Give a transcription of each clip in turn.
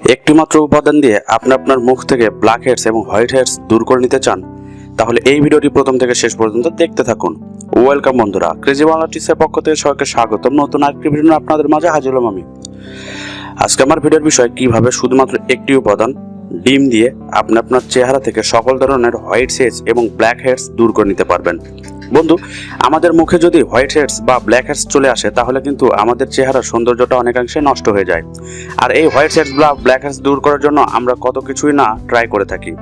একটিমাত্র উপাদান দিয়ে আপনি আপনার মুখ থেকে ব্ল্যাক হেডস এবং হোয়াইট হেডস দূর করে নিতে চান, তাহলে এই ভিডিওটি প্রথম থেকে শেষ পর্যন্ত দেখতে থাকুন। ওয়েলকাম বন্ধুরা ক্রেজি বাংলা পক্ষ থেকে সবাইকে স্বাগতম। নতুন আরেকটি ভিডিও আপনাদের মাঝে হাজির হলাম আমি। আজকে আমার ভিডিওর বিষয়, কীভাবে শুধুমাত্র একটি উপাদান ডিম দিয়ে আপনি আপনার চেহারা থেকে সকল ধরনের হোয়াইট হেডস এবং ব্ল্যাক হেডস দূর করে নিতে পারবেন। বন্ধু, আমাদের মুখে যদি হোয়াইট হেডস বা ব্ল্যাক হেডস চলে আসে, তাহলে কিন্তু আমাদের চেহারার সৌন্দর্যটা অনেকাংশে নষ্ট হয়ে যায়। আর এই হোয়াইট হেডস বা ব্ল্যাক হেডস দূর করার জন্য আমরা কত কিছুই না ট্রাই করে থাকি।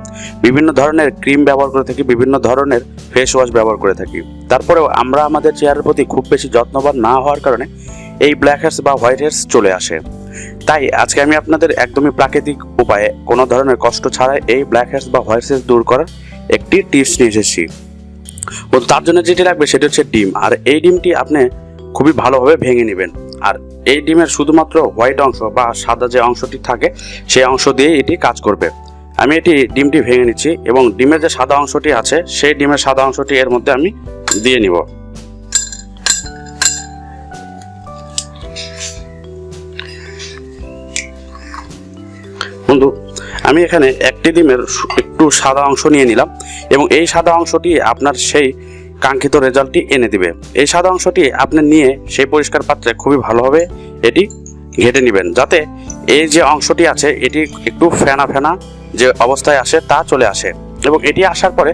বিভিন্ন ধরনের ক্রিম ব্যবহার করে থাকি, বিভিন্ন ধরনের ফেস ওয়াশ ব্যবহার করে থাকি। তারপরেও আমরা আমাদের চেহারার প্রতি খুব বেশি যত্নবান না হওয়ার কারণে এই ব্ল্যাক হেডস বা হোয়াইট হেডস চলে আসে। তাই আজকে আমি আপনাদের একদমই প্রাকৃতিক উপায়ে কোনো ধরনের কষ্ট ছাড়াই এই ব্ল্যাক হেডস বা হোয়াইট হেডস দূর করার একটি টিপস নিয়ে এসেছি। বন্ধু তার জন্য যেটি লাগবে সেটি হচ্ছে ডিম। আর এই ডিমটি আপনি খুবই ভালোভাবে ভেঙে নেবেন। আর এই ডিমের শুধুমাত্র হোয়াইট অংশ বা সাদা যে অংশটি থাকে, সেই অংশ দিয়ে এটি কাজ করবে। আমি এটি ডিমটি ভেঙে নিচ্ছি এবং ডিমের যে সাদা অংশটি আছে, সেই ডিমের সাদা অংশটি এর মধ্যে আমি দিয়ে নিব। বন্ধু আমি এখানে একটি ডিমের একটু সাদা অংশ নিয়ে নিলাম এবং এই সাদা অংশটি আপনার সেই কাঙ্ক্ষিত রেজাল্টটি এনে দিবে। এই সাদা অংশটি আপনি নিয়ে সেই পরিষ্কার পাত্রে খুবই ভালোভাবে এটি ঘেটে নেবেন যাতে এই যে অংশটি আছে, এটি একটু ফেনা ফেনা যে অবস্থায় আসে তা চলে আসে এবং এটি আসার পরে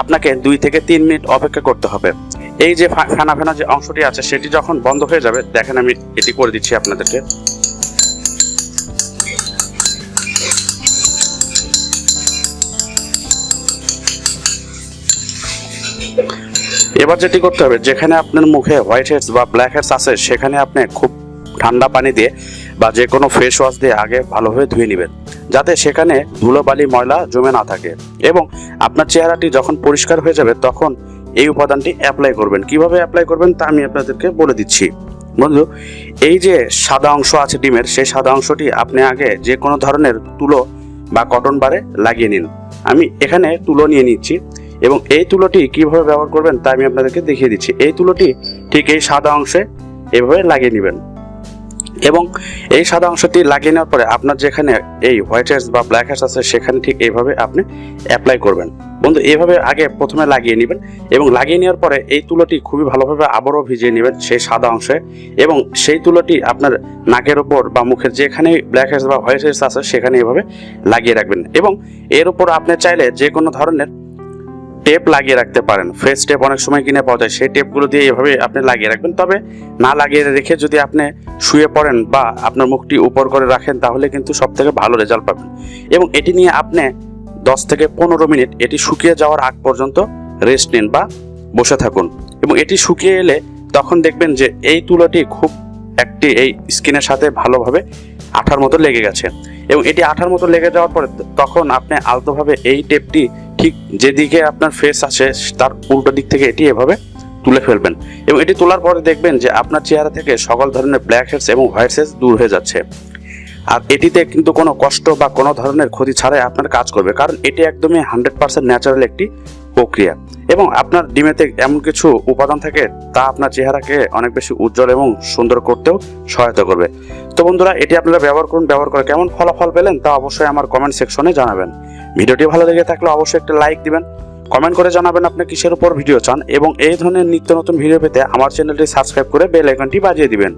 আপনাকে দুই থেকে তিন মিনিট অপেক্ষা করতে হবে। এই যে ফেনা ফেনা যে অংশটি আছে, সেটি যখন বন্ধ হয়ে যাবে, দেখেন আমি এটি করে দিচ্ছি আপনাদেরকে। এবার যেটি করতে হবে, যেখানে আপনার মুখে হোয়াইট হেডস বা ব্ল্যাক হেডস আছে, সেখানে আপনি খুব ঠান্ডা পানি দিয়ে বা যে কোনো ফেস ওয়াশ দিয়ে আগে ভালোভাবে ধুয়ে নেবেন, যাতে সেখানে ধুলোবালি ময়লা জমে না থাকে এবং আপনার চেহারাটি যখন পরিষ্কার হয়ে যাবে, তখন এই উপাদানটি অ্যাপ্লাই করবেন। কীভাবে অ্যাপ্লাই করবেন তা আমি আপনাদেরকে বলে দিচ্ছি। বন্ধু, এই যে সাদা অংশ আছে ডিমের, সেই সাদা অংশটি আপনি আগে যে কোনো ধরনের তুলো বা কটন বারে লাগিয়ে নিন। আমি এখানে তুলো নিয়ে নিচ্ছি। এবং এই তুলোটি কীভাবে ব্যবহার করবেন তা আমি আপনাদেরকে দেখিয়ে দিচ্ছি। এই তুলোটি ঠিক এই সাদা অংশে এভাবে লাগিয়ে নেবেন। এবং এই সাদা অংশটি লাগিয়ে নেওয়ার পরে আপনার যেখানে এই হোয়াইট হেডস বা ব্ল্যাক হেডস আছে, সেখানে ঠিক এইভাবে আপনি অ্যাপ্লাই করবেন। বন্ধু, এইভাবে আগে প্রথমে লাগিয়ে নেবেন এবং লাগিয়ে নেওয়ার পরে এই তুলোটি খুবই ভালোভাবে আবারও ভিজিয়ে নেবেন সেই সাদা অংশে। এবং সেই তুলোটি আপনার নাকের ওপর বা মুখের যেখানে ব্ল্যাক হেডস বা হোয়াইট হেডস আছে, সেখানে এভাবে লাগিয়ে রাখবেন। এবং এর উপর আপনি চাইলে যে কোনো ধরনের টেপ লাগিয়ে রাখতে পারেন। ফেস টেপ অনেক সময় কিনে পাওয়া যায়, সেই টেপগুলো দিয়ে এভাবে আপনি লাগিয়ে রাখবেন। তবে না লাগিয়ে রেখে যদি আপনি শুয়ে পড়েন বা আপনার মুখটি উপর করে রাখেন, তাহলে কিন্তু সব থেকে ভালো রেজাল্ট পাবেন। এবং এটি নিয়ে আপনি দশ থেকে পনেরো মিনিট এটি শুকিয়ে যাওয়ার আগ পর্যন্ত রেস্ট নিন বা বসে থাকুন। এবং এটি শুকিয়ে এলে তখন দেখবেন যে এই তুলোটি খুব একটি এই স্কিনের সাথে ভালোভাবে আঠার মতো লেগে গেছে। এবং এটি আঠার মতো লেগে যাওয়ার পরে তখন আপনি আলতোভাবে এই টেপটি ঠিক যেদিকে আপনার ফেস আছে, তার উল্টো দিক থেকে এটি এভাবে তুলে ফেলবেন। এবং এটি তোলার পরে দেখবেন যে আপনার চেহারা থেকে সকল ধরনের ব্ল্যাক হেডস এবং হোয়াইট হেডস দূর হয়ে যাচ্ছে। আর এটিতে কিন্তু কোনো কষ্ট বা কোনো ধরনের ক্ষতি ছাড়াই আপনার কাজ করবে, কারণ এটি একদমই হান্ড্রেড পার্সেন্ট ন্যাচারাল একটি প্রক্রিয়া। এবং আপনার ডিমেতে এমন কিছু উপাদান থাকে, তা আপনার চেহারাকে অনেক বেশি উজ্জ্বল এবং সুন্দর করতেও সহায়তা করবে। তো বন্ধুরা, এটি আপনারা ব্যবহার করুন, ব্যবহার করে কেমন ফলাফল পেলেন তা অবশ্যই আমার কমেন্ট সেকশনে জানাবেন। ভিডিওটি ভালো লেগে থাকলে অবশ্যই একটা লাইক দিবেন। কমেন্ট করে জানাবেন আপনি কিসের উপর ভিডিও চান এবং এই ধরনের নিত্য নতুন ভিডিও পেতে আমার চ্যানেলটি সাবস্ক্রাইব করে বেল আইকনটি বাজিয়ে দিবেন।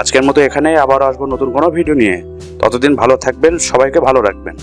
আজকের মতো এখানেই আবার আসব নতুন কোনো ভিডিও নিয়ে। ততদিন ভালো থাকবেন, সবাইকে ভালো রাখবেন।